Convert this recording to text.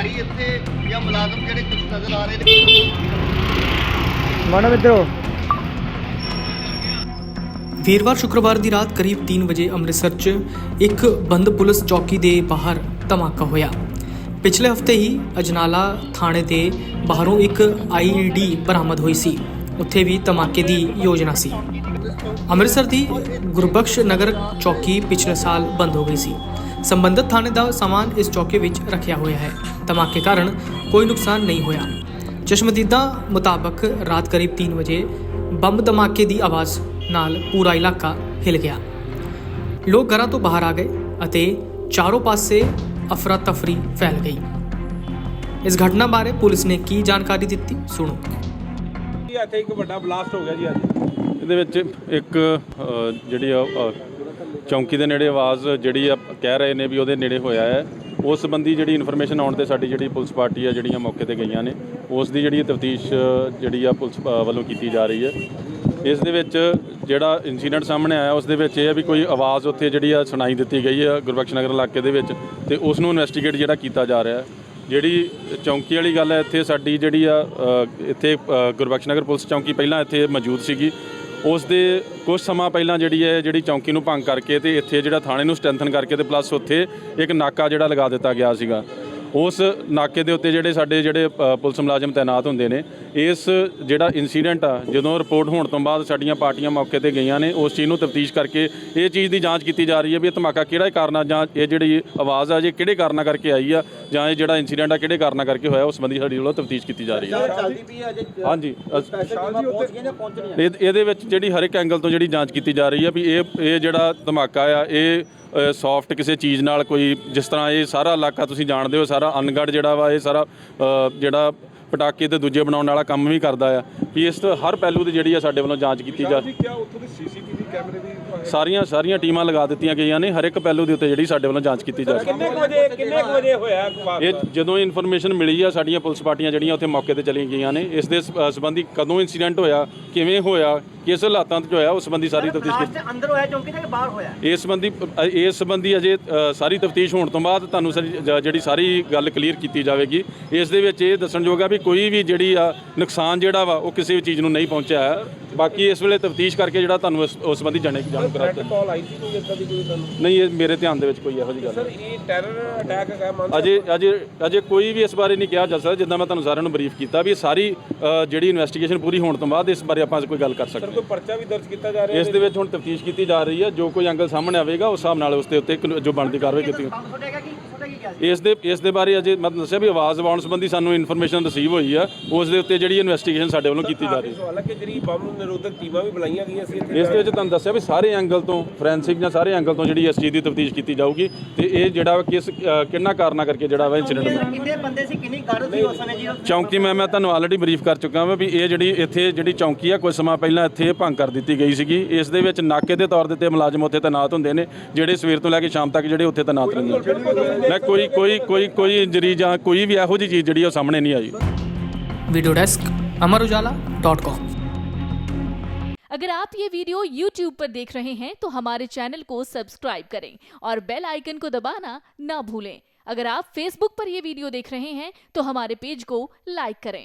ਅਧਿਕਾਰੀ ਇੱਥੇ ਜਾਂ ਮੁਲਾਜ਼ਮ ਜਿਹੜੇ ਕੁਝ ਨਜ਼ਰ ਆ ਰਹੇ ਨੇ। ਮੈਡਮ ਇੱਧਰੋ ਵੀਰਵਾਰ ਸ਼ੁੱਕਰਵਾਰ ਦੀ ਰਾਤ ਕਰੀਬ 3 ਵਜੇ ਅੰਮ੍ਰਿਤਸਰ 'ਚ ਇੱਕ ਬੰਦ ਪੁਲਿਸ ਚੌਕੀ ਦੇ ਬਾਹਰ ਧਮਾਕਾ ਹੋਇਆ। ਪਿਛਲੇ ਹਫ਼ਤੇ ਹੀ ਅਜਨਾਲਾ ਥਾਣੇ ਦੇ ਬਾਹਰੋਂ ਇੱਕ ਆਈਈਡੀ ਬਰਾਮਦ ਹੋਈ ਸੀ। ਉੱਥੇ ਵੀ ਧਮਾਕੇ ਦੀ ਯੋਜਨਾ ਸੀ। ਅੰਮ੍ਰਿਤਸਰ ਦੀ ਗੁਰਬਖਸ਼ ਨਗਰ ਚੌਕੀ ਪਿਛਲੇ ਸਾਲ ਬੰਦ ਹੋ ਗਈ ਸੀ। ਸੰਬੰਧਿਤ ਥਾਣੇ ਦਾ ਸਾਮਾਨ ਇਸ ਚੌਕੀ ਵਿੱਚ ਰੱਖਿਆ ਹੋਇਆ ਹੈ। ਧਮਾਕੇ ਕਾਰਨ ਕੋਈ ਨੁਕਸਾਨ ਨਹੀਂ ਹੋਇਆ। ਚਸ਼ਮਦੀਦਾਂ ਮੁਤਾਬਕ ਰਾਤ ਕਰੀਬ 3 ਵਜੇ ਬੰਬ ਧਮਾਕੇ ਦੀ ਆਵਾਜ਼ ਨਾਲ ਪੂਰਾ ਇਲਾਕਾ ਹਿਲ ਗਿਆ। ਲੋਕ ਘਰਾਂ ਤੋਂ ਬਾਹਰ ਆ ਗਏ ਅਤੇ ਚਾਰੋਂ ਪਾਸੇ ਅਫਰਾ ਤਫਰੀ ਫੈਲ ਗਈ। ਇਸ ਘਟਨਾ ਬਾਰੇ ਪੁਲਿਸ ਨੇ ਕੀ ਜਾਣਕਾਰੀ ਦਿੱਤੀ ਸੁਣੋ। ਇੱਥੇ ਇੱਕ ਵੱਡਾ ਬਲਾਸਟ ਹੋ ਗਿਆ ਜੀ ਅੱਜ। ਇਹਦੇ ਵਿੱਚ ਇੱਕ ਅ, ਜਿਹੜੀ ਆ, ਅ, ਚੌਂਕੀ ਦੇ ਨੇੜੇ ਆਵਾਜ਼ ਜਿਹੜੀ ਆ ਕਹਿ ਰਹੇ ਨੇ ਵੀ ਉਹਦੇ ਨੇੜੇ ਹੋਇਆ ਹੈ। ਉਸ ਸੰਬੰਧੀ ਜਿਹੜੀ ਇਨਫੋਰਮੇਸ਼ਨ ਆਉਣ ਤੇ ਸਾਡੀ ਜਿਹੜੀ ਪੁਲਿਸ ਪਾਰਟੀ ਆ, ਜਿਹੜੀਆਂ ਮੌਕੇ ਤੇ ਗਈਆਂ ਨੇ, ਉਸ ਦੀ ਜਿਹੜੀ ਤਫਤੀਸ਼ ਜਿਹੜੀ ਆ ਪੁਲਿਸ ਵੱਲੋਂ ਕੀਤੀ ਜਾ ਰਹੀ ਹੈ। ਇਸ ਦੇ ਵਿੱਚ ਜਿਹੜਾ ਇਨਸੀਡੈਂਟ ਸਾਹਮਣੇ ਆਇਆ, ਉਸ ਦੇ ਵਿੱਚ ਇਹ ਹੈ ਵੀ ਕੋਈ ਆਵਾਜ਼ ਉੱਥੇ ਜਿਹੜੀ ਆ ਸੁਣਾਈ ਦਿੱਤੀ ਗਈ ਆ ਗੁਰਬਖਸ਼ ਨਗਰ ਇਲਾਕੇ ਦੇ ਵਿੱਚ ਤੇ ਉਸ ਨੂੰ ਇਨਵੈਸਟੀਗੇਟ ਜਿਹੜਾ ਕੀਤਾ ਜਾ ਰਿਹਾ ਹੈ। ਜਿਹੜੀ ਚੌਂਕੀ ਵਾਲੀ ਗੱਲ ਹੈ, ਇੱਥੇ ਸਾਡੀ ਜਿਹੜੀ ਆ ਇੱਥੇ ਗੁਰਬਖਸ਼ ਨਗਰ ਪੁਲਿਸ ਚੌਂਕੀ ਪਹਿਲਾਂ ਇੱਥੇ ਮੌਜੂਦ ਸੀਗੀ। ਉਸ ਦੇ ਕੁਝ ਸਮਾਂ ਪਹਿਲਾਂ ਜਿਹੜੀ ਹੈ, ਜਿਹੜੀ ਚੌਂਕੀ ਨੂੰ ਭੰਗ ਕਰਕੇ ਤੇ ਇੱਥੇ ਜਿਹੜਾ ਥਾਣੇ ਨੂੰ ਸਟਰੈਂਥਨ ਕਰਕੇ ਤੇ ਪਲੱਸ ਉੱਥੇ ਇੱਕ ਨਾਕਾ ਜਿਹੜਾ ਲਗਾ ਦਿੱਤਾ ਗਿਆ ਸੀਗਾ। ਉਸ ਨਾਕੇ ਦੇ ਉੱਤੇ ਜਿਹੜੇ ਸਾਡੇ ਜਿਹੜੇ ਪੁਲਿਸ ਮੁਲਾਜ਼ਮ ਤਾਇਨਾਤ ਹੁੰਦੇ ਨੇ ਇਸ ਜਿਹੜਾ ਇਨਸੀਡੈਂਟ ਆ ਜਦੋਂ ਰਿਪੋਰਟ ਹੋਣ ਤੋਂ ਬਾਅਦ ਸਾਡੀਆਂ ਪਾਰਟੀਆਂ ਮੌਕੇ ਤੇ ਗਈਆਂ ਨੇ ਉਸ ਚੀਜ਼ ਨੂੰ ਤਫਤੀਸ਼ ਕਰਕੇ ਇਹ ਚੀਜ਼ ਦੀ ਜਾਂਚ ਕੀਤੀ ਜਾ ਰਹੀ ਹੈ ਵੀ ਇਹ ਧਮਾਕਾ ਕਿਹੜਾ ਕਾਰਨ ਆ ਜਾਂ ਇਹ ਜਿਹੜੀ ਆਵਾਜ਼ ਆ ਜੇ ਕਿਹੜੇ ਕਾਰਨਾਂ ਕਰਕੇ ਆਈ ਆ ਜਾਂ ਇਹ ਜਿਹੜਾ ਇਨਸੀਡੈਂਟ ਆ ਕਿਹੜੇ ਕਾਰਨਾਂ ਕਰਕੇ ਹੋਇਆ ਉਸ ਸੰਬੰਧੀ ਸਾਡੀ ਵੱਲੋਂ ਤਫਤੀਸ਼ ਕੀਤੀ ਜਾ ਰਹੀ ਹੈ। ਹਾਂਜੀ ਇਹਦੇ ਵਿੱਚ ਜਿਹੜੀ ਹਰ ਇੱਕ ਐਂਗਲ ਤੋਂ ਜਿਹੜੀ ਜਾਂਚ ਕੀਤੀ ਜਾ ਰਹੀ ਹੈ ਵੀ ਇਹ ਇਹ ਜਿਹੜਾ ਧਮਾਕਾ ਆ ਇਹ ਸੌਫਟ ਕਿਸੇ ਚੀਜ਼ ਨਾਲ ਕੋਈ, ਜਿਸ ਤਰ੍ਹਾਂ ਇਹ ਸਾਰਾ ਇਲਾਕਾ ਤੁਸੀਂ ਜਾਣਦੇ ਹੋ, ਸਾਰਾ ਅਨਗੜ ਜਿਹੜਾ ਵਾ, ਇਹ ਸਾਰਾ ਜਿਹੜਾ ਪਟਾਕੇ ਤੇ ਦੂਜੇ ਬਣਾਉਣ ਵਾਲਾ ਕੰਮ ਵੀ ਕਰਦਾ ਆ ਵੀ ਇਸ ਤੋਂ ਹਰ ਪਹਿਲੂ ਦੀ ਜਿਹੜੀ ਆ ਸਾਡੇ ਵੱਲੋਂ ਜਾਂਚ ਕੀਤੀ ਜਾ ਜੀ ਕਿਆ ਉੱਥੋਂ ਦੇ ਸੀਸੀਟੀਵੀ ਕੈਮਰੇ ਦੀ ਸਾਰੀਆਂ ਸਾਰੀਆਂ ਟੀਮਾਂ ਲਗਾ ਦਿੱਤੀਆਂ ਗਈਆਂ ਨੇ ਹਰ ਇੱਕ ਪਹਿਲੂ ਦੇ ਉੱਤੇ ਜਿਹੜੀ ਸਾਡੇ ਵੱਲੋਂ ਜਾਂਚ ਕੀਤੀ ਜਾ ਰਹੀ ਹੈ। ਕਿੰਨੇ ਕੁ ਵਜੇ ਕਿੰਨੇ ਕੁ ਵਜੇ ਹੋਇਆ ਇਹ ਜਦੋਂ ਇਨਫੋਰਮੇਸ਼ਨ ਮਿਲੀ ਆ ਸਾਡੀਆਂ ਪੁਲਿਸ ਪਾਰਟੀਆਂ ਜਿਹੜੀਆਂ ਉੱਥੇ ਮੌਕੇ ਤੇ ਚਲੀਆਂ ਗਈਆਂ ਨੇ ਇਸ ਦੇ ਸੰਬੰਧੀ ਕਦੋਂ ਇਨਸੀਡੈਂਟ ਹੋਇਆ ਕਿਵੇਂ ਹੋਇਆ ਕਿਸ ਹਾਲਾਤਾਂ 'ਚ ਹੋਇਆ ਉਸ ਸੰਬੰਧੀ ਸਾਰੀ ਤਫਤੀਸ਼ ਕੀਤੀ ਅੰਦਰ ਹੋਇਆ ਚੌਂਕੀ ਦੇ ਬਾਹਰ ਹੋਇਆ? ਇਸ ਸੰਬੰਧੀ ਇਸ ਸੰਬੰਧੀ ਅਜੇ ਸਾਰੀ ਤਫਤੀਸ਼ ਹੋਣ ਤੋਂ ਬਾਅਦ ਤੁਹਾਨੂੰ ਜਿਹੜੀ ਸਾਰੀ ਗੱਲ ਕਲੀਅਰ ਕੀਤੀ ਜਾਵੇਗੀ। ਇਸ ਦੇ ਵਿੱਚ ਇਹ ਦੱਸਣਯੋਗ ਆ ਵੀ ਕੋਈ ਵੀ ਜਿਹੜੀ ਆ ਨੁਕਸਾਨ ਜਿਹੜਾ ਵਾ ਉਹ ਕਿਸੇ ਵੀ ਚੀਜ਼ ਨੂੰ ਨਹੀਂ ਪਹੁੰਚਿਆ ਹੈ। ਬਾਕੀ ਇਸ ਵੇਲੇ ਤਫਤੀਸ਼ ਕਰਕੇ ਜਿਹੜਾ ਤੁਹਾਨੂੰ ਇਸ- ਉਸ ਸੰਬੰਧੀ ਜਾਣੇ ਜਾਣੂ ਕਰਾ ਦਿੱਤਾ। ਕਾਲ ਆਈ ਸੀ ਕੋਈ ਇਦਾਂ ਦੀ ਕੋਈ ਤੁਹਾਨੂੰ? ਨਹੀਂ ਇਹ ਮੇਰੇ ਧਿਆਨ ਦੇ ਵਿੱਚ ਕੋਈ ਇਹੋ ਜਿਹੀ ਗੱਲ ਸਰ ਨਹੀਂ। ਇਹ ਟੈਰਰ ਅਟੈਕ ਹੈਗਾ ਮੰਨ ਅਜੇ ਅਜੇ ਅਜੇ ਕੋਈ ਵੀ ਇਸ ਬਾਰੇ ਨਹੀਂ ਕਿਹਾ ਜਾ ਸਕਦਾ ਜਿੱਦਾਂ ਮੈਂ ਤੁਹਾਨੂੰ ਸਾਰਿਆਂ ਨੂੰ ਬਰੀਫ ਕੀਤਾ ਵੀ ਇਹ ਸਾਰੀ ਅ, ਜਿਹੜੀ ਇਨਵੈਸਟੀਗੇਸ਼ਨ ਪੂਰੀ ਹੋਣ ਤੋਂ ਬਾਅਦ ਇਸ ਬਾਰੇ ਆਪਾਂ ਕੋਈ ਗੱਲ ਕਰ ਸਕਦੇ ਕੋਈ ਪਰਚਾ ਵੀ ਦਰਜ ਕੀਤਾ ਜਾ ਰਿਹਾ ਇਸ ਦੇ ਵਿੱਚ? ਹੁਣ ਤਫਤੀਸ਼ ਕੀਤੀ ਜਾ ਰਹੀ ਹੈ ਜੋ ਕੋਈ ਐਂਗਲ ਸਾਹਮਣੇ ਆਵੇਗਾ ਉਸ ਹਿਸਾਬ ਨਾਲ ਉਸ ਦੇ ਉੱਤੇ ਜੋ ਬਣਦੀ ਕਾਰਵਾਈ ਕੀਤੀ ਬੰਬ ਇਸ ਦੇ ਇਸ ਦੇ ਬਾਰੇ ਅਜੇ ਮੈਂ ਦੱਸਿਆ ਵੀ ਆਵਾਜ਼ ਆਉਣ ਸੰਬੰਧੀ ਸਾਨੂੰ ਇਨਫੋਰਮੇਸ਼ਨ ਰਿਸੀਵ ਹੋਈ ਆ। ਉਸ ਦੇ ਉੱਤੇ ਜਿਹੜੀ ਇਨਵੈਸਟੀਗੇਸ਼ਨ ਸਾਡੇ ਵੱਲੋਂ ਕੀਤੀ ਜਾ ਰਹੀ ਹੈ। ਸਵਾਲ ਹੈ ਕਿ ਜਿਹੜੀ ਬੰਬ ਨਿਰੋਧਕ ਟੀਮਾਂ ਵੀ ਬੁਲਾਈਆਂ ਗਈਆਂ ਸੀ ਇਸ ਦੇ ਵਿੱਚ ਤੁਹਾਨੂੰ ਦੱਸਿਆ ਵੀ ਸਾਰੇ ਐਂਗਲ ਤੋਂ ਫੋਰੈਂਸਿਕ ਜਾਂ ਸਾਰੇ ਐਂਗਲ ਤੋਂ ਜਿਹੜੀ ਇਸ ਚੀਜ਼ ਦੀ ਤਫਤੀਸ਼ ਕੀਤੀ ਜਾਊਗੀ ਤੇ ਇਹ ਜਿਹੜਾ ਕਿਸ ਕਿੰਨਾ ਕਾਰਨਾਂ ਕਰਕੇ ਜਿਹੜਾ ਵਾ ਇਨਸੀਡੈਂਟ ਹੋਇਆ ਕਿੰਨੇ ਬੰਦੇ ਸੀ ਕਿੰਨੀ ਗਾਰਡ ਸੀ ਉਸ ਸਮੇਂ ਜੀ? ਚੌਂਕੀ ਮੈਂ ਮੈਂ ਤੁਹਾਨੂੰ ਆਲਰੇਡੀ ਬਰੀਫ ਕਰ ਚੁੱਕਾ ਹਾਂ ਵੀ ਇਹ ਜਿਹੜੀ ਇੱਥੇ ਜਿਹੜੀ ਚੌਂਕੀ ਆ ਕੁਝ ਸਮਾਂ ਪਹਿਲਾਂ ਇੱਥੇ ਭੰਗ ਕਰ ਦਿੱਤੀ ਗਈ ਸੀਗੀ। ਇਸ ਦੇ ਵਿੱਚ ਨਾਕੇ ਦੇ ਤੌਰ ਦੇ ਤੇ ਮੁਲਾਜ਼ਮ ਉੱਥੇ ਤੈਨਾਤ ਹੁੰਦੇ ਨੇ ਜਿਹੜੇ ਸਵੇਰ ਤੋਂ ਲੈ ਕੇ ਸ਼ਾਮ ਤੱਕ ਜਿਹੜੇ ਉੱਥੇ ਤੈਨਾਤ ਰਹਿੰਦੇ ਨੇ। ਮੈਂ ਕੋਈ ਕੋਈ ਕੋਈ ਕੋਈ ਇੰਜਰੀ ਜਾਂ ਕੋਈ ਵੀ ਇਹੋ ਜਿਹੀ ਚੀਜ਼ ਜਿਹੜੀ ਉਹ ਸਾਹਮਣੇ ਨਹੀਂ ਆਈ video desk Amar Ujala dot com अगर आप ये वीडियो YouTube पर देख रहे हैं तो हमारे चैनल को सब्सक्राइब करें और बेल आइकन को दबाना ना भूलें अगर आप Facebook पर ये वीडियो देख रहे हैं तो हमारे पेज को लाइक करें